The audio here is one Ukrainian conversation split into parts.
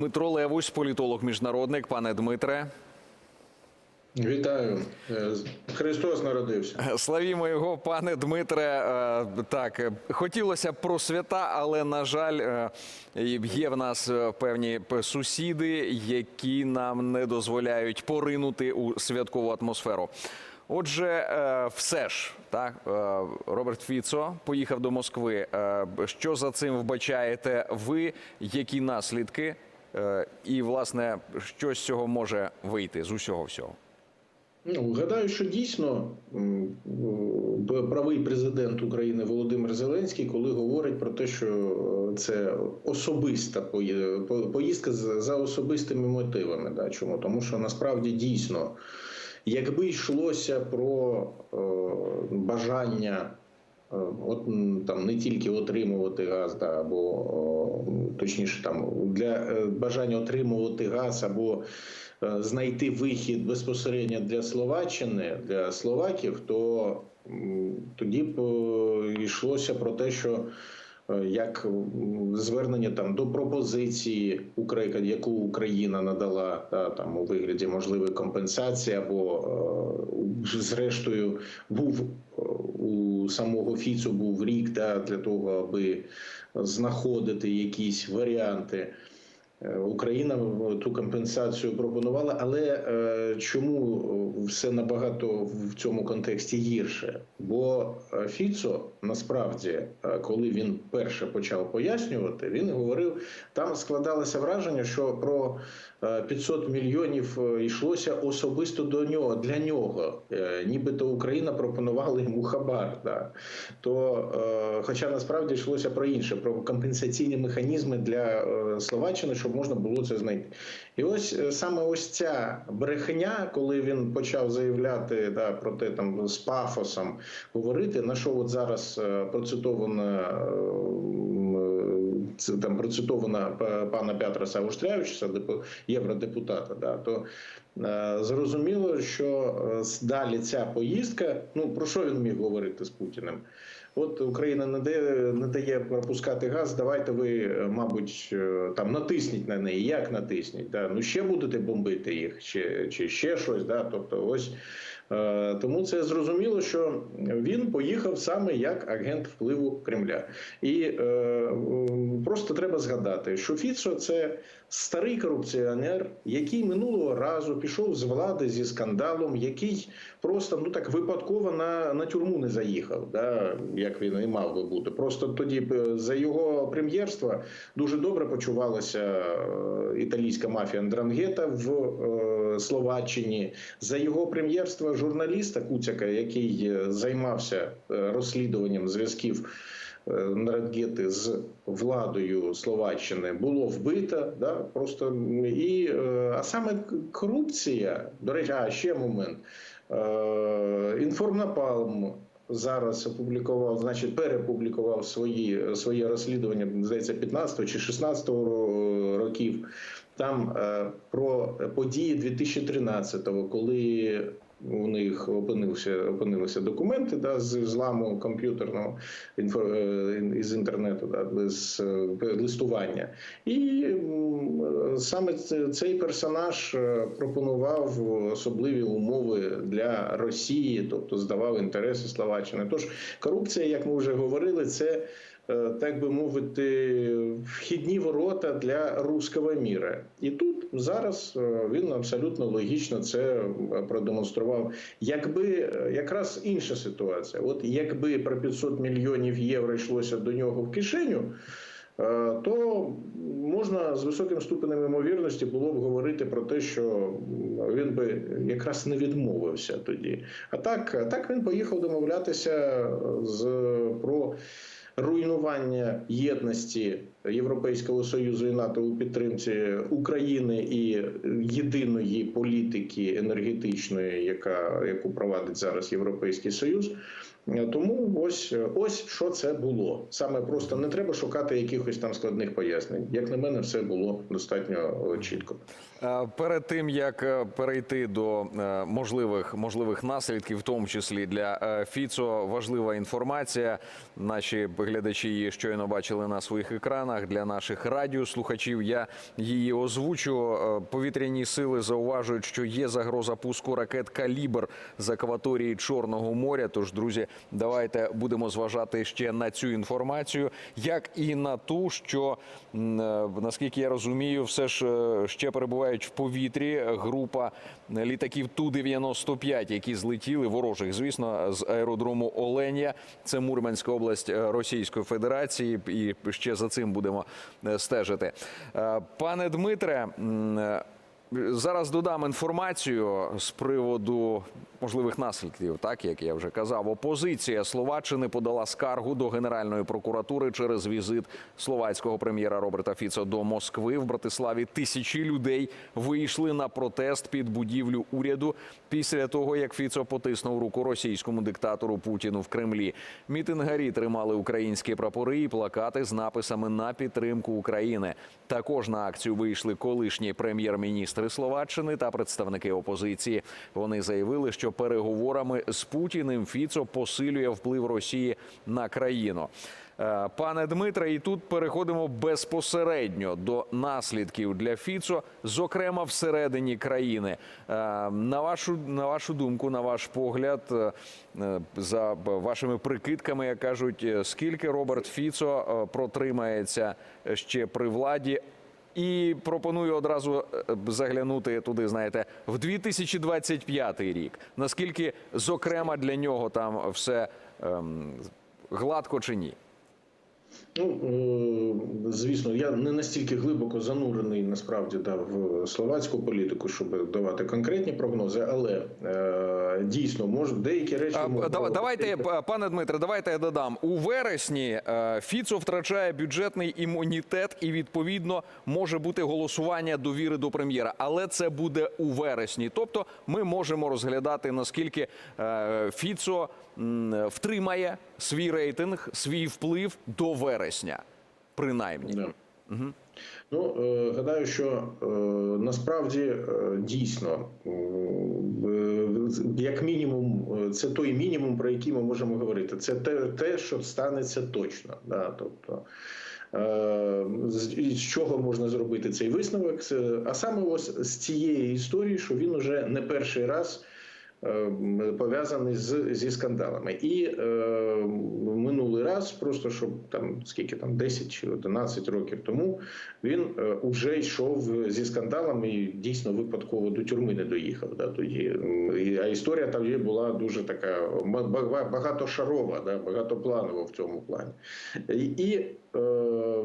Дмитро Левусь, політолог міжнародник. Пане Дмитре, Вітаю. Е, Христос народився. славімо його, пане Дмитре. Е, Так, е, хотілося б про свята, але на жаль, е, є в нас е, певні сусіди, які нам не дозволяють поринути у святкову атмосферу. Отже, е, все ж так, е, Роберт Фіцо поїхав до Москви. Е, Що за цим вбачаєте ви? Які наслідки? Е, І, власне, що з цього може вийти з усього всього? Ну, гадаю, що дійсно правий президент України Володимир Зеленський, коли говорить про те, що е, це особиста поїздка за особистими мотивами. Да? Чому? Тому що насправді дійсно, якби йшлося про е, бажання. Е, От там не тільки отримувати газ, да, або о, точніше, там для е, бажання отримувати газ або е, знайти вихід безпосередньо для Словаччини, для словаків, то тоді б е, йшлося про те, що е, як звернення там до пропозиції, яку Україна надала та, там у вигляді можливої компенсації, або е, зрештою був е, у самого Фіцу був рік да, для того, аби знаходити якісь варіанти. Е, Україна ту компенсацію пропонувала, але е, чому все набагато в цьому контексті гірше? Бо е, Фіцо насправді, коли він перше почав пояснювати, він говорив, там складалося враження, що про е, 500 мільйонів йшлося особисто до нього для нього, нібито Україна пропонувала йому хабар. Да. То, хоча насправді йшлося про інше, про компенсаційні механізми для Словаччини, щоб можна було це знайти. І ось е, саме ось ця брехня, коли він почав заявляти да, про те там з пафосом говорити, на що от зараз е, процитована. е, Це там процитована па- пана Пятраса Авштрявича, депу- євродепутата. Да, то е, зрозуміло, що е, далі ця поїздка. Ну про що він міг говорити з Путіним? От Україна не дає, не дає пропускати газ. Давайте ви, е, мабуть, е, там натисніть на неї. Як натисніть? Да? Ну ще будете бомбити їх, чи, чи ще щось. Да? Тобто, ось тому це зрозуміло, що він поїхав саме як агент впливу Кремля. І е, просто треба згадати, що Фіцо це старий корупціонер, який минулого разу пішов з влади зі скандалом, який просто ну так випадково на, на тюрму не заїхав, да, як він і мав би бути. Просто тоді за його прем'єрства дуже добре почувалася е, італійська мафія Андрангета в е, Словаччині. За його прем'єрства журналіста Куцяка, який е, займався е, розслідуванням зв'язків. е, з владою Словаччини було вбито, да просто і а саме корупція. До речі, а ще момент. Інформнапалм зараз опублікував, значить, перепублікував свої своє розслідування, здається, 15 чи 16 років. Там е, про події 2013-го, коли у них опинився опинилися документи да, з зламу комп'ютерного інфо, е, із інтернету, да, з е, листування. І саме цей персонаж е, пропонував особливі умови для Росії, тобто здавав інтереси Словаччини. Тож корупція, як ми вже говорили, це так би мовити, вхідні ворота для руського міра. І тут зараз е, він абсолютно логічно це е, продемонстрував. Якби е, якраз інша ситуація, от якби про 500 мільйонів євро йшлося до нього в кишеню. е, То можна з високим ступенем ймовірності було б говорити про те, що він би якраз не відмовився тоді. А так, так він поїхав домовлятися з про руйнування єдності Європейського союзу і НАТО у підтримці України і єдиної політики енергетичної, яка яку провадить зараз Європейський Союз. Тому ось ось що це було. Саме просто не треба шукати якихось там складних пояснень. Як на мене, все було достатньо е, чітко. Е, Перед тим як е, перейти до можливих можливих наслідків, в тому числі для Фіцо, важлива інформація. Наші глядачі її щойно бачили на своїх екранах. Для наших радіослухачів я її озвучу. Повітряні сили зауважують, що є загроза пуску ракет калібр з акваторії Чорного моря. Тож, друзі, давайте будемо зважати ще на цю інформацію, як і на ту, що е, наскільки я розумію, все ж е, ще перебувають в повітрі група літаків Ту-95, які злетіли ворожих, звісно, з аеродрому Оленя. Це Мурманська область Російської Федерації, і ще за цим будемо е, стежити. Пане Дмитре. Зараз додам інформацію з приводу можливих наслідків, так як я вже казав. Опозиція Словаччини подала скаргу до Генеральної прокуратури через візит словацького прем'єра Роберта Фіцо до Москви. В Братиславі тисячі людей вийшли на протест під будівлю уряду після того, як Фіцо потиснув руку російському диктатору Путіну в Кремлі. Мітингарі тримали українські прапори і плакати з написами на підтримку України. Також на акцію вийшли колишні прем'єр-міністри Словаччини та представники опозиції. Вони заявили, що переговорами з Путіним Фіцо посилює вплив Росії на країну. Е, Пане Дмитре, і тут переходимо безпосередньо до наслідків для Фіцо, зокрема всередині країни. Е, На вашу на вашу думку, на ваш погляд, е, за вашими прикидками, як кажуть, скільки Роберт Фіцо протримається ще при владі? І пропоную одразу е, заглянути туди, знаєте, в 2025 рік. Наскільки, зокрема, для нього там все ем, гладко чи ні? Ну е, звісно, я не настільки глибоко занурений насправді да, в словацьку політику, щоб давати конкретні прогнози, але е, дійсно може деякі речі А, можна- Давайте, пане Дмитре, давайте я додам. У вересні е, Фіцо втрачає бюджетний імунітет і відповідно може бути голосування довіри до прем'єра. Але це буде у вересні. Тобто ми можемо розглядати наскільки е, Фіцо втримає свій рейтинг, свій вплив до вересня, принаймні. Да. Ну, е, гадаю, що е, насправді е, дійсно, як мінімум, це той мінімум, про який ми можемо говорити. Це те, те що станеться точно. Да? Тобто, з чого можна зробити цей висновок? А саме ось з цієї історії, що він уже не перший раз. Е, Пов'язаний з зі скандалами, і е, минулий раз, просто щоб там скільки там 10 чи 11 років тому, він е, уже йшов зі скандалами і дійсно випадково до тюрми не доїхав. Да, тоді а історія там є була дуже така ба- ба- багатошарова, да, багатопланова в цьому плані. І,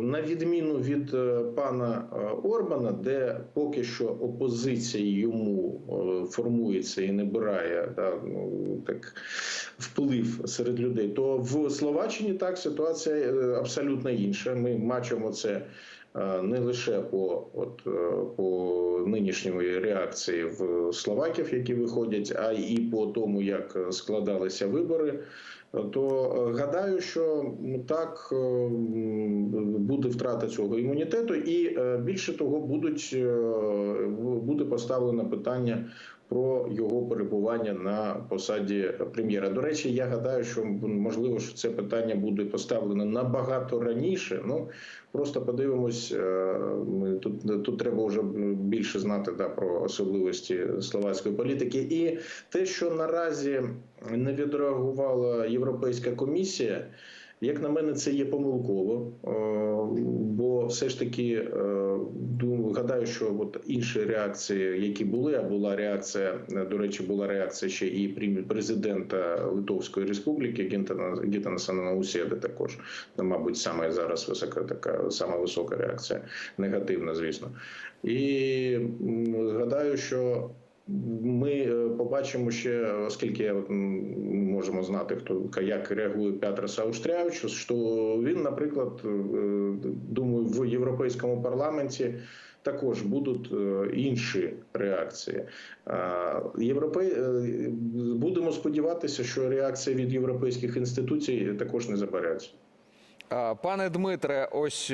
на відміну від е, пана е, Орбана, де поки що опозиція йому е, формується і набирає да, ну, так, вплив серед людей, то в Словаччині так ситуація е, абсолютно інша. Ми бачимо це. е, Не лише по от е, по нинішньої реакції в словаків, які виходять, а і по тому, як складалися вибори, то е, гадаю, що ну, так е, буде втрата цього імунітету, і е, більше того, будуть буде поставлено питання про його перебування на посаді прем'єра. До речі, я гадаю, що можливо, що це питання буде поставлено набагато раніше. Ну просто подивимось. е, Ми тут тут треба вже більше знати да, про особливості словацької політики, і те, що наразі не відреагувала Європейська комісія. Як на мене, це є помилково, е, бо все ж таки е, думаю, гадаю, що от інші реакції, які були, а була реакція, е, до речі, була реакція ще і президента Литовської Республіки Гітана Наусєди також, ну, мабуть, саме зараз висока така сама висока реакція, негативна, звісно. І гадаю, що ми е, побачимо ще, оскільки можемо знати, хто як реагує Петрос Аустрявичус, що він, наприклад, е, думаю, в європейському парламенті також будуть е, інші реакції. Європей... Будемо сподіватися, що реакція від європейських інституцій також не забереться. Пане Дмитре, ось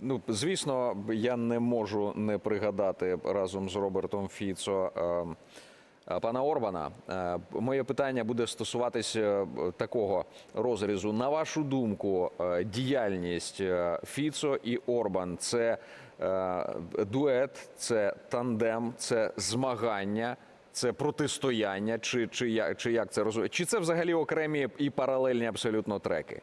ну звісно, я не можу не пригадати разом з Робертом Фіцо. е, е, Пана Орбана, Е, моє питання буде стосуватися такого розрізу. На вашу думку, діяльність Фіцо і Орбан це дует, це тандем, це змагання, це протистояння, чи, чи, як, чи як це розуміє? Чи це взагалі окремі і паралельні абсолютно треки?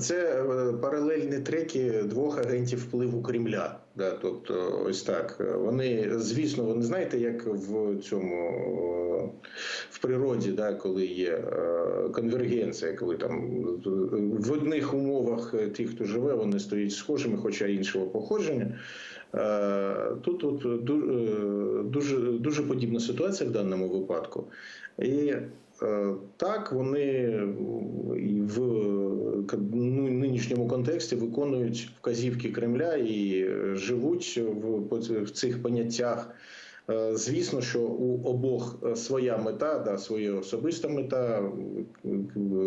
Це е, паралельні треки двох агентів впливу Кремля. Да, тобто, ось так. Вони, звісно, вони знаєте, як в цьому е, в природі, да, коли є е, конвергенція, коли там в одних умовах ті, хто живе, вони стоять схожими, хоча іншого походження. Е, Тут, ду- е, дуже, дуже подібна ситуація в даному випадку. І е, так вони і в ну, нинішньому контексті виконують вказівки Кремля і живуть в, в цих поняттях. Звісно, що у обох своя мета, да, своя особиста мета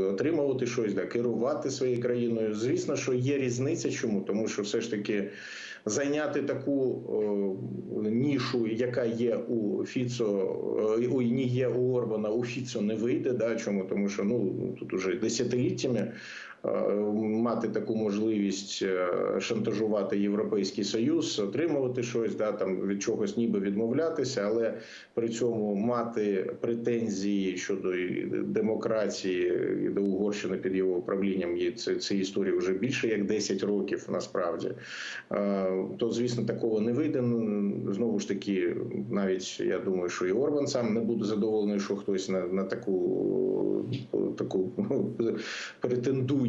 отримувати щось, да, керувати своєю країною. Звісно, що є різниця. Чому? Тому що все ж таки зайняти таку нішу, яка є у Фіцо, е, ой, не є у Орбана, у Фіцо не вийде. Да? Чому? Тому що ну тут уже десятиліттями мати таку можливість е, шантажувати Європейський Союз, отримувати щось, да, там від чогось ніби відмовлятися, але при цьому мати претензії щодо демократії і до Угорщини під його управлінням є це, це історія вже більше як 10 років насправді. Е, То звісно такого не вийде. Знову ж таки, навіть я думаю, що і Орбан сам не буде задоволений, що хтось на, на таку таку ну,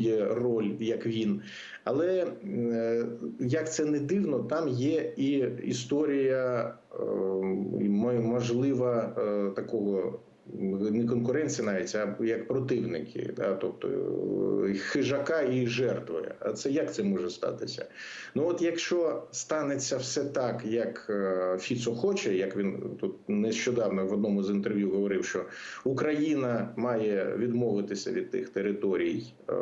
претендує роль, як він. Але е, як це не дивно, там є і історія можливо можлива е, такого. Не конкуренція навіть, а як противники, да, тобто е, хижака і жертви. А це як це може статися? Ну от якщо станеться все так, як е, Фіцо хоче, як він тут нещодавно в одному з інтерв'ю говорив, що Україна має відмовитися від тих територій, е,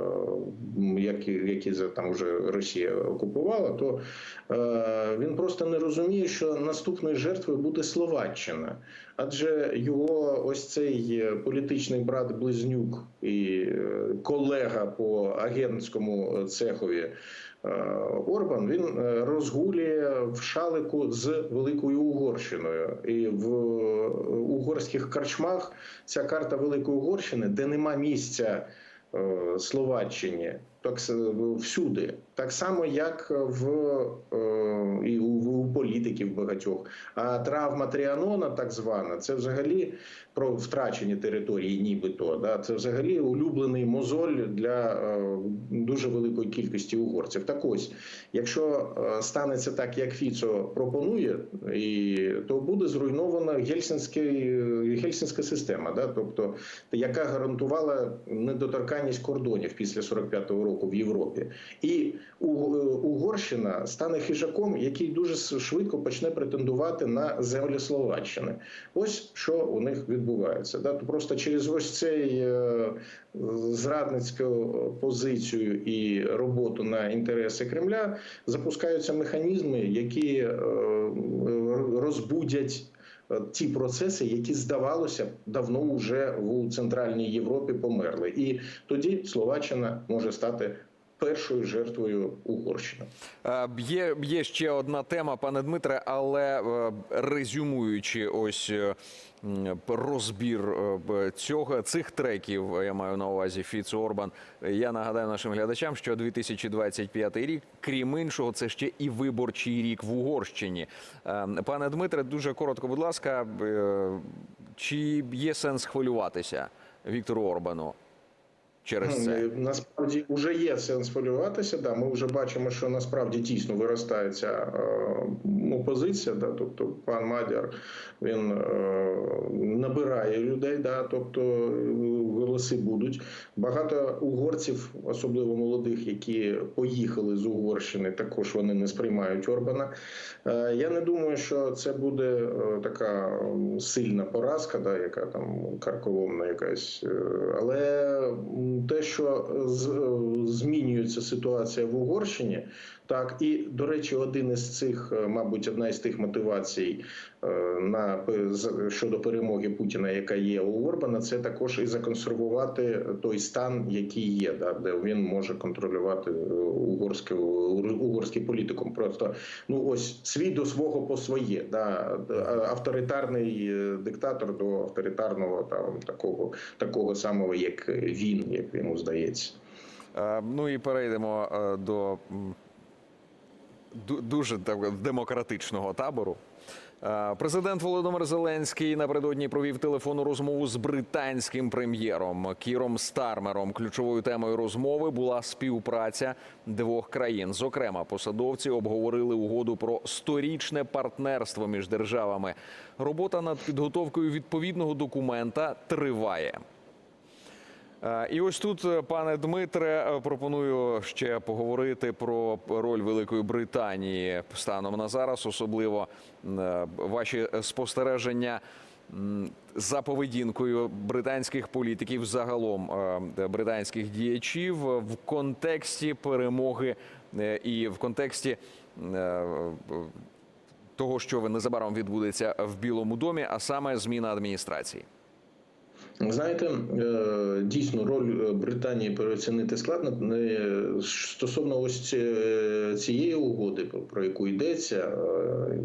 які, які там вже Росія окупувала, то він просто не розуміє, що наступною жертвою буде Словаччина. Адже його ось цей е, політичний брат Близнюк і е, колега по агентському цехові е, Орбан він розгулює в шалику з Великою Угорщиною. І в угорських карчмах ця карта Великої Угорщини, де нема місця Словаччині, так всюди, так само, як в е, і у, у політиків багатьох. А травма Тріанона, так звана, це взагалі про втрачені території, нібито. Да? Це взагалі улюблений мозоль для е, дуже великої кількості угорців. Так ось, якщо е, станеться так, як Фіцо пропонує, і, то буде зруйнована гельсінська система, да? тобто, яка гарантувала недоторканність кордонів після 45-го року в Європі. І е, Угорщина стане хижаком, який дуже швидко почне претендувати на землі Словаччини. Ось що у них відбувається. Да? То просто через ось цей е, зрадницьку позицію і роботу на інтереси Кремля запускаються механізми, які е, розбудять. Е, Ті процеси, які здавалося давно вже у центральній Європі померли, і тоді Словаччина може стати першою жертвою Угорщини. Е, Є, є ще одна тема, пане Дмитре, але е, резюмуючи ось е, розбір цього цих треків, я маю на увазі Фіц Орбан. Я нагадаю нашим глядачам, що 2025 рік, крім іншого, це ще і виборчий рік в Угорщині. Пане Дмитре, дуже коротко, будь ласка, чи є сенс хвилюватися Віктору Орбану через це? Е, Насправді вже є сенс хвилюватися. Да, ми вже бачимо, що насправді дійсно виростає ця е, опозиція, да, тобто пан Мадяр він е, набирає людей, да, тобто е, голоси будуть. Багато угорців, особливо молодих, які поїхали з Угорщини, також вони не сприймають Орбана. Я не думаю, що це буде така сильна поразка, да, яка там карколомна якась. Але те, що з- змінюється ситуація в Угорщині, так і до речі, один із цих, е, мабуть, одна із тих мотивацій е, на щодо перемоги Путіна, яка є у Орбана, це також і законсервувати той стан, який є, да, де він може контролювати е, угорське угорський політикум. Просто ну ось свій до свого по своє. Да, авторитарний е, диктатор до авторитарного там такого такого самого, як він, як йому здається. Е, Ну і перейдемо е, до дуже демократичного табору. Е, Президент Володимир Зеленський напередодні провів телефонну розмову з британським прем'єром Кіром Стармером. Ключовою темою розмови була співпраця двох країн. Зокрема, посадовці обговорили угоду про сторічне партнерство між державами. Робота над підготовкою відповідного документа триває. Е, І ось тут, е, пане Дмитре, е, пропоную ще поговорити про роль Великої Британії станом на зараз, особливо ваші спостереження за поведінкою британських політиків, загалом британських діячів в контексті перемоги і в контексті. Того, що незабаром відбудеться в Білому домі, а саме зміна адміністрації. Знаєте, е, дійсно роль Британії переоцінити складно. Стосовно ось цієї угоди, про- яку йдеться, е,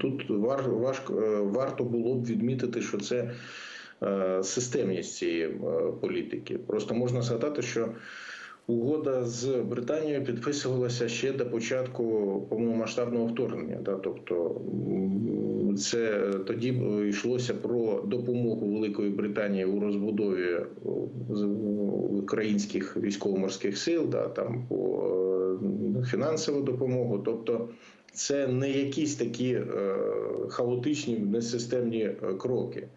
тут вар, важко, е, варто було б відмітити, що це е, системність цієї е, політики. Просто можна згадати, що угода з Британією підписувалася ще до початку повномасштабного вторгнення. Да? Тобто це тоді йшлося про допомогу Великої Британії у розбудові українських військово-морських сил, да? там по е, фінансову допомогу. Тобто це не якісь такі е, хаотичні, несистемні е, кроки.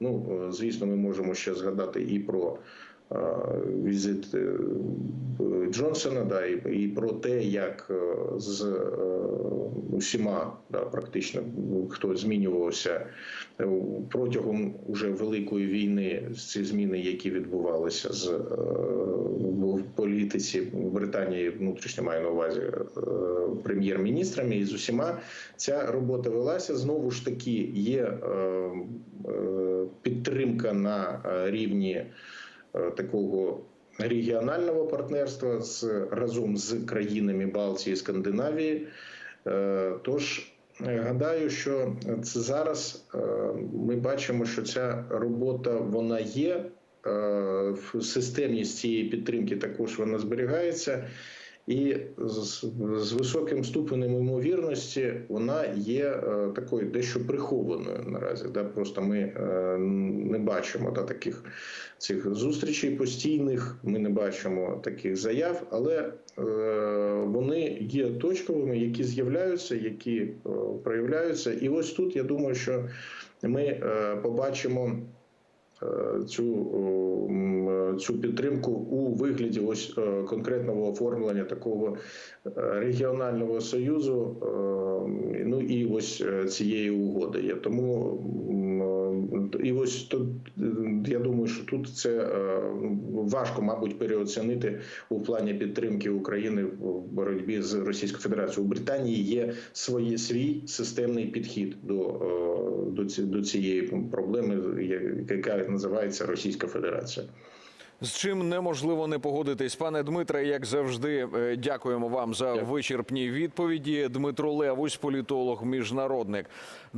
Ну, е, звісно, ми можемо ще згадати і про е, візит е, Джонсона, да, і, і про те, як е, з е, усіма да, практично хто змінювався е, протягом уже великої війни, ці зміни, які відбувалися з е, в політиці Британії, внутрішньо маю на увазі е, прем'єр-міністрами, і з усіма ця робота велася. Знову ж таки, є е, е, підтримка на е, рівні е, такого регіонального партнерства з разом з країнами Балтії, Скандинавії. Е, Тож е, гадаю, що це зараз е, ми бачимо, що ця робота вона є. е, в Системність цієї підтримки також вона зберігається. І з, з високим ступенем ймовірності вона є е, такою дещо прихованою наразі. Да? Просто ми е, не бачимо да, таких цих зустрічей постійних, ми не бачимо таких заяв, але е, вони є точковими, які з'являються, які е, проявляються. І ось тут я думаю, що ми е, побачимо. Е, Цю, цю підтримку у вигляді ось е, конкретного оформлення такого е, регіонального союзу, е, ну і ось е, цієї угоди є. Тому е, і ось тут е, я думаю, що тут це е, важко, мабуть, переоцінити у плані підтримки України в боротьбі з Російською Федерацією. У Британії є свої свій системний підхід до, е, до цієї проблеми, яка називається Російська Федерація. З чим неможливо не погодитись, пане Дмитре. Як завжди, е, дякуємо вам за вичерпні відповіді. Дмитро Левусь, політолог, міжнародник.